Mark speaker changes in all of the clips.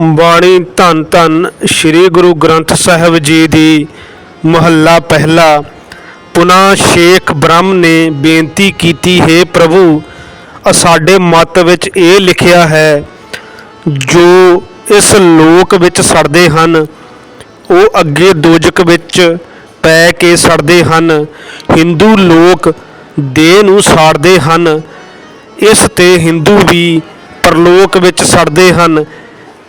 Speaker 1: ਬਾਣੀ ਧੰਨ ਧੰਨ ਸ੍ਰੀ ਗੁਰੂ ਗ੍ਰੰਥ ਸਾਹਿਬ ਜੀ ਦੀ ਮਹੱਲਾ ਪਹਿਲਾ। ਪੁਨਾ ਸ਼ੇਖ ਬ੍ਰਹਮ ਨੇ ਬੇਨਤੀ ਕੀਤੀ, ਹੈ ਪ੍ਰਭੂ ਸਾਡੇ ਮਤ ਵਿੱਚ ਇਹ ਲਿਖਿਆ ਹੈ, ਜੋ ਇਸ ਲੋਕ ਵਿੱਚ ਸੜਦੇ ਹਨ, ਉਹ ਅੱਗੇ ਦੋਜਕ ਵਿੱਚ ਪੈ ਕੇ ਸੜਦੇ ਹਨ, ਹਿੰਦੂ ਲੋਕ ਦੇਹ ਨੂੰ ਸਾੜਦੇ ਹਨ, ਇਸ ਤੇ ਹਿੰਦੂ ਵੀ ਪਰਲੋਕ ਵਿੱਚ ਸੜਦੇ ਹਨ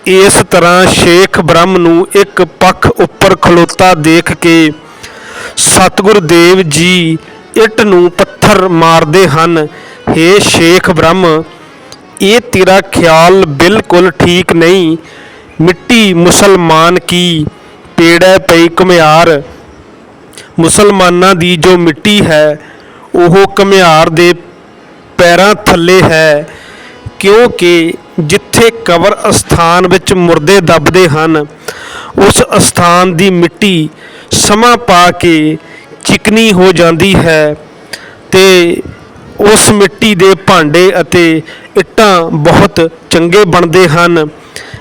Speaker 1: ਇਸ ਤਰ੍ਹਾਂ ਸ਼ੇਖ ਬ੍ਰਹਮ ਨੂੰ ਇੱਕ ਪੱਖ ਉੱਪਰ ਖਲੋਤਾ ਦੇਖ ਕੇ ਸਤਿਗੁਰ ਦੇਵ ਜੀ ਇੱਟ ਨੂੰ ਪੱਥਰ ਮਾਰਦੇ ਹਨ। ਹੇ ਸ਼ੇਖ ਬ੍ਰਹਮ, ਇਹ ਤੇਰਾ ਖਿਆਲ ਬਿਲਕੁਲ ਠੀਕ ਨਹੀਂ। ਮਿੱਟੀ ਮੁਸਲਮਾਨ ਕੀ ਪੇੜੈ ਪਈ ਘੁਮਿਆਰ? ਮੁਸਲਮਾਨਾਂ ਦੀ ਜੋ ਮਿੱਟੀ ਹੈ, ਉਹ ਘੁਮਿਆਰ ਦੇ ਪੈਰਾਂ ਥੱਲੇ ਹੈ। ਕਿਉਂਕਿ ਜਿੱਥੇ ਕਬਰ ਅਸਥਾਨ ਵਿੱਚ ਮੁਰਦੇ ਦੱਬਦੇ ਹਨ, ਉਸ ਅਸਥਾਨ ਦੀ ਮਿੱਟੀ ਸਮਾਂ ਪਾ ਕੇ ਚਿਕਨੀ ਹੋ ਜਾਂਦੀ ਹੈ ਤੇ ਉਸ ਮਿੱਟੀ ਦੇ ਭਾਂਡੇ ਅਤੇ ਇੱਟਾਂ ਬਹੁਤ ਚੰਗੇ ਬਣਦੇ ਹਨ।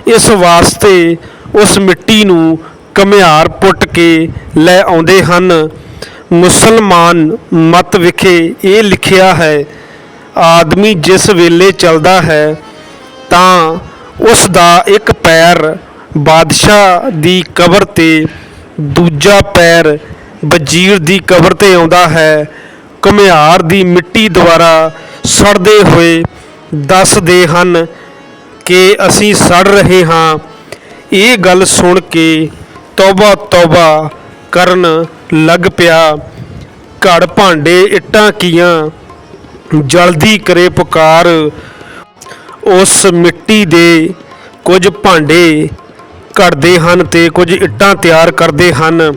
Speaker 1: ਇਸ ਵਾਸਤੇ ਉਸ ਮਿੱਟੀ ਨੂੰ ਘੁਮਿਆਰ ਪੁੱਟ ਕੇ ਲੈ ਆਉਂਦੇ ਹਨ। ਮੁਸਲਮਾਨ ਮਤ ਵਿਖੇ ਇਹ ਲਿਖਿਆ ਹੈ, ਆਦਮੀ ਜਿਸ ਵੇਲੇ ਚੱਲਦਾ ਹੈ ਤਾਂ ਉਸ ਦਾ ਇੱਕ ਪੈਰ ਬਾਦਸ਼ਾਹ ਦੀ ਕਬਰ ਤੇ, ਦੂਜਾ ਪੈਰ ਵਜ਼ੀਰ ਦੀ ਕਬਰ ਤੇ ਆਉਂਦਾ ਹੈ। ਘੁਮਿਆਰ ਦੀ ਮਿੱਟੀ ਦੁਆਰਾ ਸੜਦੇ ਹੋਏ ਦੱਸਦੇ ਹਨ ਕਿ ਅਸੀਂ ਸੜ ਰਹੇ ਹਾਂ। ਇਹ ਗੱਲ ਸੁਣ ਕੇ ਤੌਬਾ ਤੌਬਾ ਕਰਨ ਲੱਗ ਪਿਆ। ਘੜ ਭਾਂਡੇ ਇੱਟਾਂ ਕੀਆਂ, ਜਲਦੀ ਕਰੇ ਪੁਕਾਰ ਉਸ ਮਿੱਟੀ ਦੇ ਕੁਝ ਭਾਂਡੇ ਘੜਦੇ ਹਨ ਤੇ ਕੁਝ ਇੱਟਾਂ ਤਿਆਰ ਕਰਦੇ ਹਨ,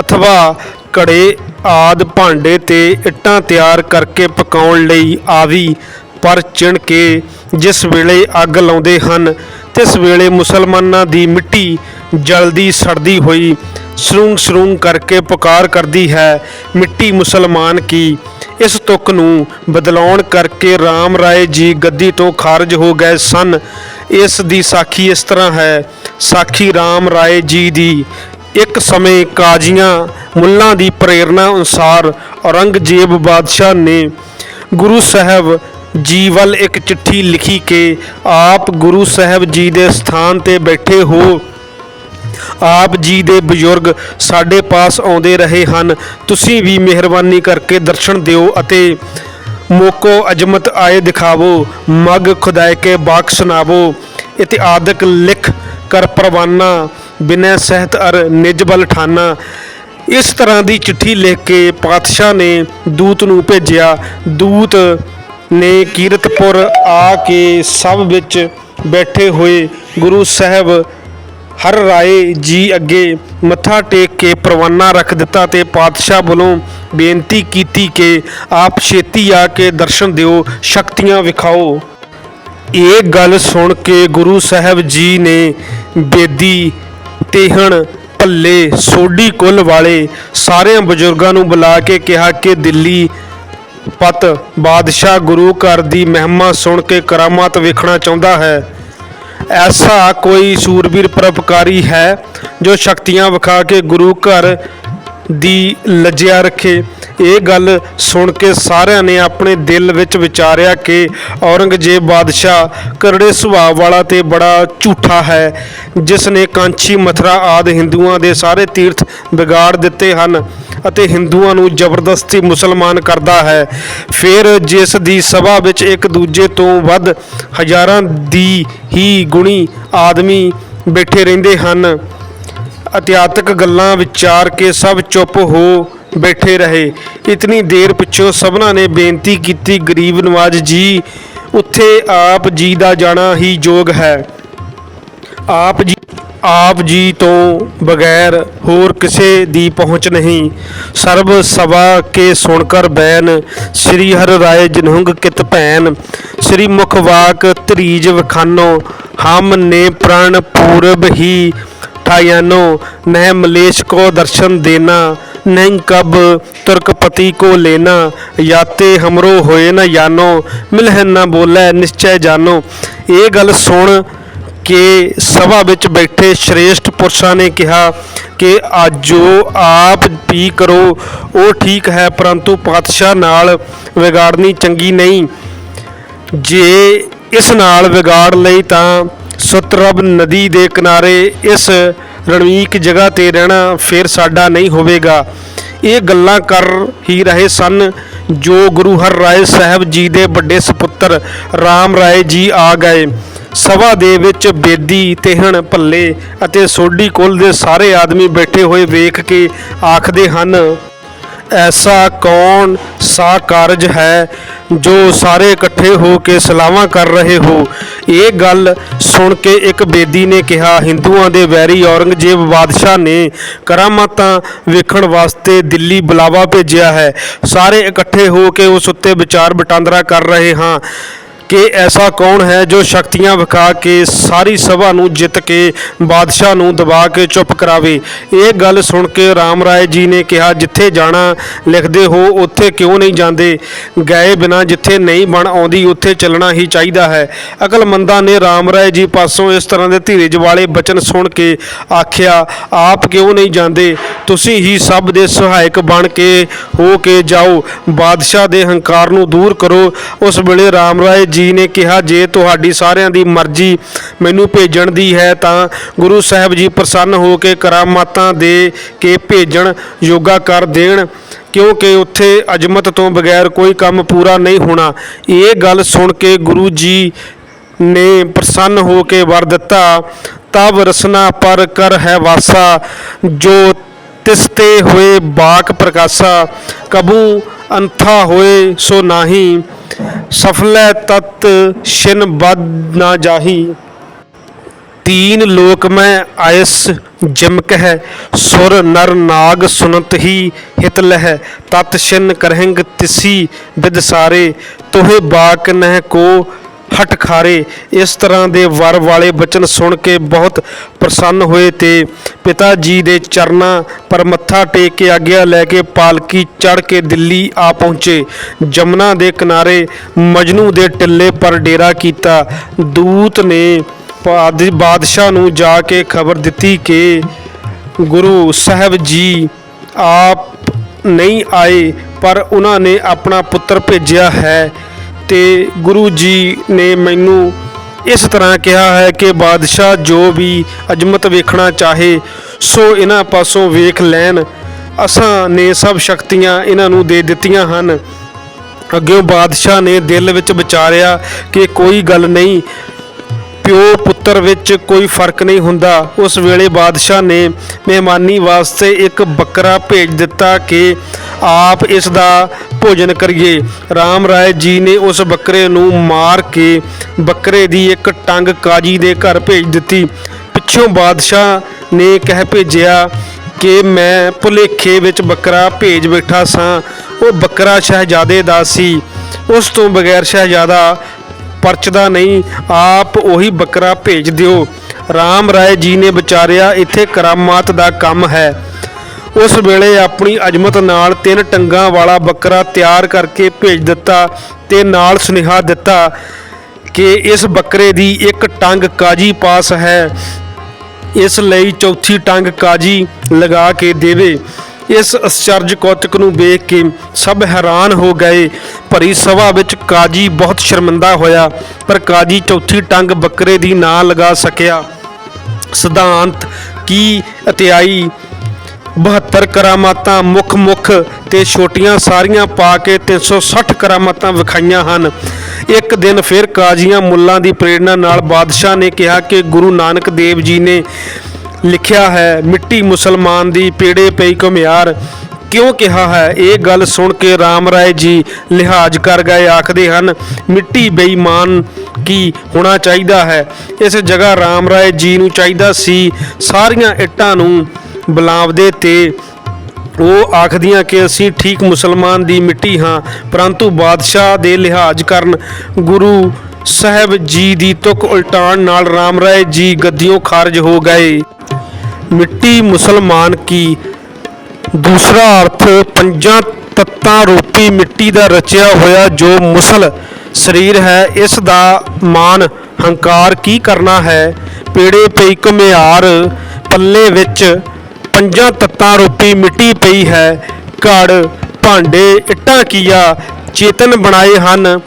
Speaker 1: ਅਥਵਾ ਘੜੇ ਆਦ ਭਾਂਡੇ ਤੇ ਇੱਟਾਂ ਤਿਆਰ ਕਰਕੇ ਪਕਾਉਣ ਲਈ ਆਵੀ ਪਰ ਚਿਣ ਕੇ ਜਿਸ ਵੇਲੇ ਅੱਗ ਲਾਉਂਦੇ ਹਨ, ਤਿਸ ਵੇਲੇ ਮੁਸਲਮਾਨਾਂ ਦੀ ਮਿੱਟੀ ਜਲਦੀ ਸੜਦੀ ਹੋਈ ਸਰੂੰਗ ਸਰੂੰਗ ਕਰਕੇ ਪੁਕਾਰ ਕਰਦੀ ਹੈ ਮਿੱਟੀ ਮੁਸਲਮਾਨ ਕੀ। ਇਸ ਤੁਕ ਨੂੰ ਬਦਲਾਉਣ ਕਰਕੇ RAM ਰਾਏ ਜੀ ਗੱਦੀ ਤੋਂ ਖਾਰਜ ਹੋ ਗਏ ਸਨ। ਇਸ ਦੀ ਸਾਖੀ ਇਸ ਤਰ੍ਹਾਂ ਹੈ, ਸਾਖੀ RAM ਰਾਏ ਜੀ ਦੀ ਇੱਕ ਸਮੇਂ ਕਾਜ਼ੀਆਂ ਮੁੱਲਾਂ ਦੀ ਪ੍ਰੇਰਣਾ ਅਨੁਸਾਰ ਔਰੰਗਜ਼ੇਬ ਬਾਦਸ਼ਾਹ ਨੇ ਗੁਰੂ ਸਾਹਿਬ ਜੀ ਵੱਲ ਇੱਕ ਚਿੱਠੀ ਲਿਖੀ ਕਿ ਆਪ ਗੁਰੂ ਸਾਹਿਬ ਜੀ ਦੇ ਸਥਾਨ ਤੇ ਬੈਠੇ ਹੋ। ਆਪ ਜੀ ਦੇ ਬਜ਼ੁਰਗ ਸਾਡੇ ਪਾਸ ਆਉਂਦੇ ਰਹੇ ਹਨ। ਤੁਸੀਂ ਵੀ ਮਿਹਰਬਾਨੀ ਕਰਕੇ ਦਰਸ਼ਨ ਦਿਓ ਅਤੇ ਮੋਕੋ ਅਜਮਤ ਆਏ ਦਿਖਾਵੋ। ਮਗ ਖੁਦਾਇ ਕੇ ਬਾਕ ਸੁਣਾਵੋ। ਇਤਿਆਦਿਕ ਲਿਖ ਕਰ ਪਰਵਾਨਾ, ਬਿਨੈ ਸਹਿਤ ਅਰ ਨਿਜ ਬਲ ਠਾਨਾ। ਇਸ ਤਰ੍ਹਾਂ ਦੀ ਚਿੱਠੀ ਲਿਖ ਕੇ ਪਾਤਸ਼ਾਹ ਨੇ ਦੂਤ ਨੂੰ ਭੇਜਿਆ। ਦੂਤ ਨੇ ਕੀਰਤਪੁਰ ਆ ਕੇ ਸਭ ਵਿੱਚ ਬੈਠੇ ਹੋਏ ਗੁਰੂ ਸਾਹਿਬ ਹਰ ਰਾਏ ਜੀ ਅੱਗੇ ਮੱਥਾ ਟੇਕ ਕੇ ਪ੍ਰਵਾਨਾ ਰੱਖ ਦਿੱਤਾ ਤੇ ਪਾਤਸ਼ਾਹ ਵੱਲੋਂ ਬੇਨਤੀ ਕੀਤੀ ਕਿ ਆਪ ਛੇਤੀ ਆ ਕੇ ਦਰਸ਼ਨ ਦਿਓ, ਸ਼ਕਤੀਆਂ ਵਿਖਾਓ। ਇਹ ਗੱਲ ਸੁਣ ਕੇ ਗੁਰੂ ਸਾਹਿਬ ਜੀ ਨੇ ਬੇਦੀ, ਤੇਹਣ, ਭੱਲੇ, ਸੋਢੀ ਕੁੱਲ ਵਾਲੇ ਸਾਰਿਆਂ ਬਜ਼ੁਰਗਾਂ ਨੂੰ ਬੁਲਾ ਕੇ ਕਿਹਾ ਕਿ ਦਿੱਲੀ ਪਤ ਬਾਦਸ਼ਾਹ ਗੁਰੂ ਘਰ ਦੀ ਮਹਿਮਾ ਸੁਣ ਕੇ ਕਰਾਮਾਤ ਵੇਖਣਾ ਚਾਹੁੰਦਾ ਹੈ। ਐਸਾ ਕੋਈ ਸੂਰਬੀਰ ਪਰਪਕਾਰੀ ਹੈ ਜੋ ਸ਼ਕਤੀਆਂ ਵਿਖਾ ਕੇ ਗੁਰੂ ਘਰ ਦੀ ਲੱਜਿਆ ਰੱਖੇ? ਇਹ ਗੱਲ ਸੁਣ ਕੇ ਸਾਰਿਆਂ ਨੇ ਆਪਣੇ ਦਿਲ ਵਿੱਚ ਵਿਚਾਰਿਆ ਕਿ ਔਰੰਗਜ਼ੇਬ ਬਾਦਸ਼ਾਹ ਕਰੜੇ ਸੁਭਾਅ ਵਾਲਾ ਤੇ ਬੜਾ ਝੂਠਾ ਹੈ, ਜਿਸ ਨੇ ਕਾਂਚੀ ਮਥਰਾ ਆਦ ਹਿੰਦੂਆਂ ਦੇ ਸਾਰੇ ਤੀਰਥ ਵਿਗਾੜ ਦਿੱਤੇ ਹਨ ਅਤੇ ਹਿੰਦੂਆਂ ਨੂੰ ਜ਼ਬਰਦਸਤੀ ਮੁਸਲਮਾਨ ਕਰਦਾ ਹੈ। ਫਿਰ ਜਿਸ ਦੀ ਸਭਾ ਵਿੱਚ ਇੱਕ ਦੂਜੇ ਤੋਂ ਵੱਧ ਹਜ਼ਾਰਾਂ ਦੀ ਹੀ ਗੁਣੀ ਆਦਮੀ ਬੈਠੇ ਰਹਿੰਦੇ ਹਨ ਇਤਿਹਾਤਕ ਗੱਲਾਂ ਵਿਚਾਰ ਕੇ ਸਭ ਚੁੱਪ ਹੋ ਬੈਠੇ ਰਹੇ। ਇਤਨੀ ਦੇਰ ਪਿੱਛੋਂ ਸਭਨਾਂ ਨੇ ਬੇਨਤੀ ਕੀਤੀ, ਗਰੀਬ ਨਵਾਜ ਜੀ, ਉੱਥੇ ਆਪ ਜੀ ਦਾ ਜਾਣਾ ਹੀ ਯੋਗ ਹੈ। ਆਪ ਜੀ ਆਪ ਜੀ ਤੋਂ ਬਗੈਰ ਹੋਰ ਕਿਸੇ ਦੀ ਪਹੁੰਚ ਨਹੀਂ। ਸਰਬ ਸਭਾ ਕੇ ਸੁਣ ਕਰ ਬੈਨ, ਸ੍ਰੀ ਹਰ ਰਾਏ ਜਨਹੁੰਗ ਕਿਤ ਭੈਨ ਸ੍ਰੀ ਮੁਖ ਵਾਕ ਤਰੀਜ ਵਖਾਨੋ, ਹਮ ਨੇ ਪ੍ਰਣ ਪੂਰਬ ਹੀ ਠਾਇਆਨੋ ਨਹਿ ਮਲੇਸ਼ ਕੋ ਦਰਸ਼ਨ ਦੇਣਾ नहीं कब तुर्कपति को लेना याते हमरो होए न यानो मिलह न बोले निश्चय जानो ਇਹ ਗੱਲ ਸੁਣ ਕਿ ਸਭਾ ਵਿੱਚ ਬੈਠੇ ਸ਼੍ਰੇਸ਼ਟ ਪੁਰਸ਼ਾਂ ਨੇ ਕਿਹਾ ਕਿ ਅੱਜ ਜੋ ਆਪ ਵੀ ਕਰੋ ਉਹ ਠੀਕ ਹੈ ਪਰੰਤੂ ਪਾਤਸ਼ਾਹ ਨਾਲ ਵਿਗਾੜਨੀ ਚੰਗੀ ਨਹੀਂ ਜੇ ਇਸ ਨਾਲ ਵਿਗਾੜ ਲਈ ਤਾਂ ਸਤਰਬ ਨਦੀ ਦੇ ਕਿਨਾਰੇ ਇਸ ਰਣਵੀਕ ਜਗ੍ਹਾ ਤੇ ਰਹਿਣਾ ਫਿਰ ਸਾਡਾ ਨਹੀਂ ਹੋਵੇਗਾ। ਇਹ ਗੱਲਾਂ ਕਰ ਹੀ ਰਹੇ ਸਨ ਜੋ ਗੁਰੂ ਹਰ ਰਾਏ ਸਾਹਿਬ ਜੀ ਦੇ ਵੱਡੇ ਸੁਪੁੱਤਰ ਰਾਮ ਰਾਏ ਜੀ ਆ ਗਏ। ਸਭਾ ਦੇ ਵਿੱਚ ਬੇਦੀ, ਤੇਹਣ, ਭੱਲੇ ਅਤੇ ਸੋਢੀ ਕੁਲ ਦੇ ਸਾਰੇ ਆਦਮੀ ਬੈਠੇ ਹੋਏ ਵੇਖ ਕੇ ਆਖਦੇ ਹਨ, ਐਸਾ ਕੌਣ ਸਾ ਕਾਰਜ ਹੈ ਜੋ ਸਾਰੇ ਇਕੱਠੇ ਹੋ ਕੇ ਸਲਾਹਾਂ ਕਰ ਰਹੇ ਹੋ? ਇਹ ਗੱਲ ਸੁਣ ਕੇ ਇੱਕ ਬੇਦੀ ਨੇ ਕਿਹਾ, ਹਿੰਦੂਆਂ ਦੇ ਵੈਰੀ ਔਰੰਗਜ਼ੇਬ ਬਾਦਸ਼ਾਹ ਨੇ ਕਰਾਮਾਤਾਂ ਵੇਖਣ ਵਾਸਤੇ ਦਿੱਲੀ ਬੁਲਾਵਾ ਭੇਜਿਆ ਹੈ। ਸਾਰੇ ਇਕੱਠੇ ਹੋ ਕੇ ਉਸ ਉੱਤੇ ਵਿਚਾਰ ਵਟਾਂਦਰਾ ਕਰ ਰਹੇ ਹਾਂ। ਕਿ ਐਸਾ ਕੌਣ ਹੈ ਜੋ ਸ਼ਕਤੀਆਂ ਵਿਖਾ ਕੇ ਸਾਰੀ ਸਭਾ ਨੂੰ ਜਿੱਤ ਕੇ ਬਾਦਸ਼ਾਹ ਨੂੰ ਦਬਾ ਕੇ ਚੁੱਪ ਕਰਾਵੇ? ਇਹ ਗੱਲ ਸੁਣ ਕੇ ਰਾਮ ਰਾਏ ਜੀ ਨੇ ਕਿਹਾ, ਜਿੱਥੇ ਜਾਣਾ ਲਿਖਦੇ ਹੋ, ਉੱਥੇ ਕਿਉਂ ਨਹੀਂ ਜਾਂਦੇ? ਗਏ ਬਿਨਾ ਜਿੱਥੇ ਨਹੀਂ ਬਣ ਆਉਂਦੀ, ਉੱਥੇ ਚੱਲਣਾ ਹੀ ਚਾਹੀਦਾ ਹੈ। ਅਕਲਮੰਦਾਂ ਨੇ ਰਾਮ ਰਾਏ ਜੀ ਪਾਸੋਂ ਇਸ ਤਰ੍ਹਾਂ ਦੇ ਧੀਰਜ ਵਾਲੇ ਬਚਨ ਸੁਣ ਕੇ ਆਖਿਆ, ਆਪ ਕਿਉਂ ਨਹੀਂ ਜਾਂਦੇ? ਤੁਸੀਂ ਹੀ ਸਭ ਦੇ ਸਹਾਇਕ ਬਣ ਕੇ ਹੋ ਕੇ ਜਾਓ। ਬਾਦਸ਼ਾਹ ਦੇ ਹੰਕਾਰ ਨੂੰ ਦੂਰ ਕਰੋ। ਉਸ ਵੇਲੇ ਰਾਮ ਰਾਏ ਜੀ ਨੇ ਕਿਹਾ, ਜੇ ਤੁਹਾਡੀ ਸਾਰਿਆਂ ਦੀ ਮਰਜ਼ੀ ਮੈਨੂੰ ਭੇਜਣ ਦੀ ਹੈ, ਤਾਂ ਗੁਰੂ ਸਾਹਿਬ ਜੀ ਪ੍ਰਸੰਨ ਹੋ ਕੇ ਕਰਾਮਾਤਾਂ ਦੇ ਕੇ ਭੇਜਣ ਯੋਗਾ ਕਰ ਦੇਣ, ਕਿਉਂਕਿ ਉੱਥੇ ਅਜਮਤ ਤੋਂ ਬਗੈਰ ਕੋਈ ਕੰਮ ਪੂਰਾ ਨਹੀਂ ਹੋਣਾ। ਇਹ ਗੱਲ ਸੁਣ ਕੇ ਗੁਰੂ ਜੀ ਨੇ ਪ੍ਰਸੰਨ ਹੋ ਕੇ ਵਰ ਦਿੱਤਾ, ਤਬ ਰਸਨਾ ਪਰ ਕਰ ਹੈ ਵਾਸਾ, ਜੋ ਤਿਸਤੇ ਹੋਏ ਬਾਕ ਪ੍ਰਕਾਸ਼ਾ, ਕਬੂ ਅੰਥਾ ਹੋਏ ਸੋ ਨਾਹੀ। ਸਫਲੈ ਤਤ ਸ਼ਿਨ ਬਦ ਨਾ ਜਾਹੀ। ਤੀਨ ਲੋਕ ਮੈਂ ਆਇਸ ਜਿਮਕ ਹੈ ਸੁਰ ਨਰ ਨਾਗ ਸੁਨਤ ਹੀ ਹਿਤ ਲਹਿ। ਤਤ ਸ਼ਿਨ ਕਰਹਿੰਗ ਤਿਸੀ ਬਿਦ ਸਾਰੇ, ਤੋਹੇ ਬਾਕ ਨਹਿ ਕੋ ਹਟ ਖਾਰੇ। ਇਸ ਤਰ੍ਹਾਂ ਦੇ ਵਰ ਵਾਲੇ ਬਚਨ ਸੁਣ ਕੇ ਬਹੁਤ ਪ੍ਰਸੰਨ ਹੋਏ ਤੇ ਪਿਤਾ ਜੀ ਦੇ ਚਰਨਾਂ ਪਰ ਮੱਥਾ ਟੇਕ ਕੇ ਆਗਿਆ ਲੈ ਕੇ ਪਾਲਕੀ ਚੜ ਕੇ ਦਿੱਲੀ ਆ ਪਹੁੰਚੇ। ਜਮਨਾ ਦੇ ਕਿਨਾਰੇ ਮਜਨੂ ਦੇ ਟਿੱਲੇ ਪਰ ਡੇਰਾ ਕੀਤਾ। ਦੂਤ ਨੇ ਬਾਦ- ਬਾਦਸ਼ਾਹ ਨੂੰ ਜਾ ਕੇ ਖਬਰ ਦਿੱਤੀ ਕਿ ਗੁਰੂ ਸਾਹਿਬ ਜੀ ਆਪ ਨਹੀਂ ਆਏ, ਪਰ ਉਹਨਾਂ ਨੇ ਆਪਣਾ ਪੁੱਤਰ ਭੇਜਿਆ ਹੈ। ਤੇ ਗੁਰੂ ਜੀ ਨੇ ਮੈਨੂੰ ਇਸ ਤਰ੍ਹਾਂ ਕਿਹਾ ਹੈ ਕਿ ਬਾਦਸ਼ਾਹ ਜੋ ਵੀ ਅਜਮਤ ਵੇਖਣਾ ਚਾਹੇ, ਸੋ ਇਹਨਾਂ ਪਾਸੋਂ ਵੇਖ ਲੈਣ। ਅਸਾਂ ਨੇ ਸਭ ਸ਼ਕਤੀਆਂ ਇਹਨਾਂ ਨੂੰ ਦੇ ਦਿੱਤੀਆਂ ਹਨ। ਅੱਗੇ ਬਾਦਸ਼ਾਹ ਨੇ ਦਿਲ ਵਿੱਚ ਵਿਚਾਰਿਆ ਕਿ ਕੋਈ ਗੱਲ ਨਹੀਂ, ਪਿਓ ਪੁੱਤਰ ਵਿੱਚ ਕੋਈ ਫ਼ਰਕ ਨਹੀਂ ਹੁੰਦਾ। ਉਸ ਵੇਲੇ ਬਾਦਸ਼ਾਹ ਨੇ ਮਹਿਮਾਨੀ ਵਾਸਤੇ ਇੱਕ ਬੱਕਰਾ ਭੇਜ ਦਿੱਤਾ ਕਿ ਆਪ ਇਸ ਦਾ ਭੋਜਨ ਕਰੀਏ। ਰਾਮ ਰਾਏ ਜੀ ਨੇ ਉਸ ਬੱਕਰੇ ਨੂੰ ਮਾਰ ਕੇ ਬੱਕਰੇ ਦੀ ਇੱਕ ਟੰਗ ਕਾਜੀ ਦੇ ਘਰ ਭੇਜ ਦਿੱਤੀ। ਪਿੱਛੋਂ ਬਾਦਸ਼ਾਹ ਨੇ ਕਹਿ ਭੇਜਿਆ ਕਿ ਮੈਂ ਭੁਲੇਖੇ ਵਿੱਚ ਬੱਕਰਾ ਭੇਜ ਬੈਠਾ ਸਾਂ। ਉਹ ਬੱਕਰਾ ਸ਼ਹਿਜ਼ਾਦੇ ਦਾ ਸੀ। ਉਸ ਤੋਂ ਬਗੈਰ ਸ਼ਹਿਜ਼ਾਦਾ ਪਰਚਦਾ ਨਹੀਂ, ਆਪ ਉਹੀ ਬੱਕਰਾ ਭੇਜ ਦਿਓ। ਰਾਮ ਰਾਏ ਜੀ ਨੇ ਵਿਚਾਰਿਆ, ਇੱਥੇ ਕਰਾਮਾਤ ਦਾ ਕੰਮ ਹੈ। ਉਸ ਵੇਲੇ ਆਪਣੀ ਅਜਮਤ ਨਾਲ ਤਿੰਨ ਟੰਗਾਂ ਵਾਲਾ ਬੱਕਰਾ ਤਿਆਰ ਕਰਕੇ ਭੇਜ ਦਿੱਤਾ ਤੇ ਨਾਲ ਸੁਨੇਹਾ ਦਿੱਤਾ ਕਿ ਇਸ ਬੱਕਰੇ ਦੀ ਇੱਕ ਟੰਗ ਕਾਜੀ ਪਾਸ ਹੈ। ਇਸ ਲਈ ਚੌਥੀ ਟੰਗ ਕਾਜੀ ਲਗਾ ਕੇ ਦੇਵੇ। ਇਸ ਅਸਚਰਜ ਕੌਤਕ ਨੂੰ ਵੇਖ ਕੇ ਸਭ ਹੈਰਾਨ ਹੋ ਗਏ। ਭਰੀ ਸਭਾ ਵਿੱਚ ਕਾਜੀ ਬਹੁਤ ਸ਼ਰਮਿੰਦਾ ਹੋਇਆ, ਪਰ ਕਾਜੀ ਚੌਥੀ ਟੰਗ ਬੱਕਰੇ ਦੀ ਨਾ ਲਗਾ ਸਕਿਆ। ਸਿਧਾਂਤ ਕੀ ਅਤਿਆਈ 72 ਕਰਾਮਾਤਾਂ ਮੁੱਖ ਮੁੱਖ ਤੇ ਛੋਟੀਆਂ ਸਾਰੀਆਂ ਪਾ ਕੇ 360 ਕਰਾਮਾਤਾਂ ਵਿਖਾਈਆਂ ਹਨ। ਇੱਕ ਦਿਨ ਫਿਰ ਕਾਜ਼ੀਆਂ ਮੁੱਲਾਂ ਦੀ ਪ੍ਰੇਰਣਾ ਨਾਲ ਬਾਦਸ਼ਾਹ ਨੇ ਕਿਹਾ ਕਿ ਗੁਰੂ ਨਾਨਕ ਦੇਵ ਜੀ ਨੇ ਲਿਖਿਆ ਹੈ, ਮਿੱਟੀ ਮੁਸਲਮਾਨ ਦੀ ਪੇੜੇ ਪਈ ਘੁਮਿਆਰ। ਕਿਉਂ ਕਿਹਾ ਹੈ? ਇਹ ਗੱਲ ਸੁਣ ਕੇ ਰਾਮ ਰਾਏ ਜੀ ਲਿਹਾਜ਼ ਕਰ ਗਏ, ਆਖਦੇ ਹਨ, ਮਿੱਟੀ ਬੇਈਮਾਨ ਕੀ ਹੋਣਾ ਚਾਹੀਦਾ ਹੈ? ਇਸ ਜਗ੍ਹਾ ਰਾਮ ਰਾਏ ਜੀ ਨੂੰ ਚਾਹੀਦਾ ਸੀ। ਸਾਰੀਆਂ ਇੱਟਾਂ ਨੂੰ ਬੁਲਾਵਦੇ ਤੇ ਉਹ ਆਖਦੀਆਂ ਕਿ ਅਸੀਂ ਠੀਕ ਮੁਸਲਮਾਨ ਦੀ ਮਿੱਟੀ ਹਾਂ, ਪਰੰਤੂ ਬਾਦਸ਼ਾਹ ਦੇ ਲਿਹਾਜ਼ ਕਰਨ ਗੁਰੂ ਸਾਹਿਬ ਜੀ ਦੀ ਤੁਕ ਉਲਟਾਣ ਨਾਲ ਰਾਮ ਰਾਏ ਜੀ ਗੱਦੀਓਂ ਖਾਰਜ ਹੋ ਗਏ। ਮਿੱਟੀ ਮੁਸਲਮਾਨ ਕੀ? ਦੂਸਰਾ ਅਰਥ, ਪੰਜਾਂ ਤੱਤਾਂ ਰੂਪੀ ਮਿੱਟੀ ਦਾ ਰਚਿਆ ਹੋਇਆ ਜੋ ਮੁਸਲ ਸਰੀਰ ਹੈ, ਇਸ ਦਾ ਮਾਨ ਹੰਕਾਰ ਕੀ ਕਰਨਾ ਹੈ? ਪੇੜੇ ਪਈ ਘੁਮਿਆਰ ਪੱਲੇ ਵਿੱਚ ਪੰਜਾਂ ਤੱਤਾਂ ਰੂਪੀ ਮਿੱਟੀ ਪਈ ਹੈ। ਘੜ, ਭਾਂਡੇ, ਇੱਟਾਂ ਕੀਆ ਚੇਤਨ ਬਣਾਏ ਹਨ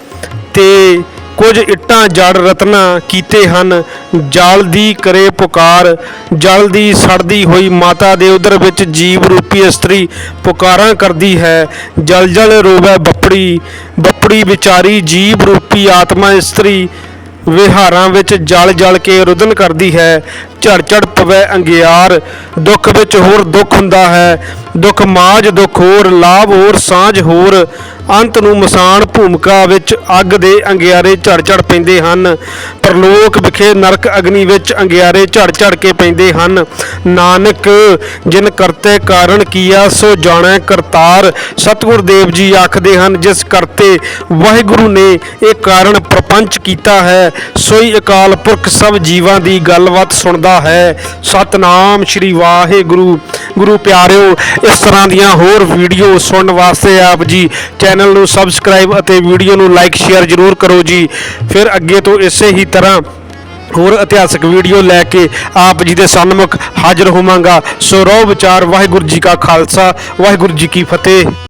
Speaker 1: ਤੇ ਕੁਝ ਇੱਟਾਂ ਜੜ ਰਤਨਾ ਕੀਤੇ ਹਨ। ਜਲ ਦੀ ਕਰੇ ਪੁਕਾਰ, ਜਲ ਦੀ ਸੜਦੀ ਹੋਈ ਮਾਤਾ ਦੇ ਉਦਰ ਵਿੱਚ ਜੀਵ ਰੂਪੀ ਇਸਤਰੀ ਪੁਕਾਰਾਂ ਕਰਦੀ ਹੈ। ਜਲ ਜਲ ਰੋਵੇ ਬੱਪੜੀ ਬੱਪੜੀ ਵਿਚਾਰੀ ਜੀਵ ਰੂਪੀ ਆਤਮਾ ਇਸਤਰੀ ਵਿਹਾਰਾਂ ਵਿੱਚ ਜਲ ਜਲ ਕੇ ਰੁਦਨ ਕਰਦੀ ਹੈ। ਝੜ ਝੜ ਪਵੇ ਅੰਗਿਆਰ, ਦੁੱਖ ਵਿੱਚ ਹੋਰ ਦੁੱਖ ਹੁੰਦਾ ਹੈ। ਦੁੱਖ ਮਾਜ ਦੁੱਖ ਹੋਰ, ਲਾਭ ਹੋਰ, ਸਾਂਝ ਹੋਰ। ਅੰਤ ਨੂੰ ਮਸਾਨ ਭੂਮਿਕਾ ਵਿੱਚ ਅੱਗ ਦੇ ਅੰਗਿਆਰੇ ਝੜ ਝੜ ਪੈਂਦੇ ਹਨ। ਪਰਲੋਕ ਵਿਖੇ ਨਰਕ ਅਗਨੀ ਵਿੱਚ ਅੰਗਿਆਰੇ ਝੜ ਝੜ ਕੇ ਪੈਂਦੇ ਹਨ। ਨਾਨਕ, ਜਿਨ ਕਰਤੇ ਕਾਰਨ ਕੀਆ, ਸੋ ਜਾਣੈ ਕਰਤਾਰ। ਸਤਿਗੁਰ ਦੇਵ ਜੀ ਆਖਦੇ ਹਨ, ਜਿਸ ਕਰਤੇ ਵਾਹਿਗੁਰੂ ਨੇ ਇਹ ਕਾਰਨ ਪ੍ਰਪੰਚ ਕੀਤਾ ਹੈ, ਸੋਈ ਅਕਾਲ ਪੁਰਖ ਸਭ ਜੀਵਾਂ ਦੀ ਗੱਲਬਾਤ ਸੁਣਦਾ ਹੈ। ਸਤਨਾਮ ਸ੍ਰੀ ਵਾਹਿਗੁਰੂ। ਗੁਰੂ ਪਿਆਰਿਓ, ਇਸ ਤਰ੍ਹਾਂ ਦੀਆਂ ਹੋਰ ਵੀਡੀਓ ਸੁਣਨ ਵਾਸਤੇ ਆਪ ਜੀ ਚੈਨਲ ਨੂੰ ਸਬਸਕ੍ਰਾਈਬ ਅਤੇ ਵੀਡੀਓ ਨੂੰ ਲਾਈਕ, ਸ਼ੇਅਰ ਜ਼ਰੂਰ ਕਰੋ ਜੀ। ਫਿਰ ਅੱਗੇ ਤੋਂ ਇਸੇ ਹੀ ਤਰ੍ਹਾਂ ਹੋਰ ਇਤਿਹਾਸਕ ਵੀਡੀਓ ਲੈ ਕੇ ਆਪ ਜੀ ਦੇ ਸਨਮੁਖ ਹਾਜ਼ਰ ਹੋਵਾਂਗਾ। ਸੋ ਰੋ ਵਿਚਾਰ, ਵਾਹਿਗੁਰੂ ਜੀ ਕਾ ਖਾਲਸਾ, ਵਾਹਿਗੁਰੂ ਜੀ ਕੀ ਫਤਿਹ।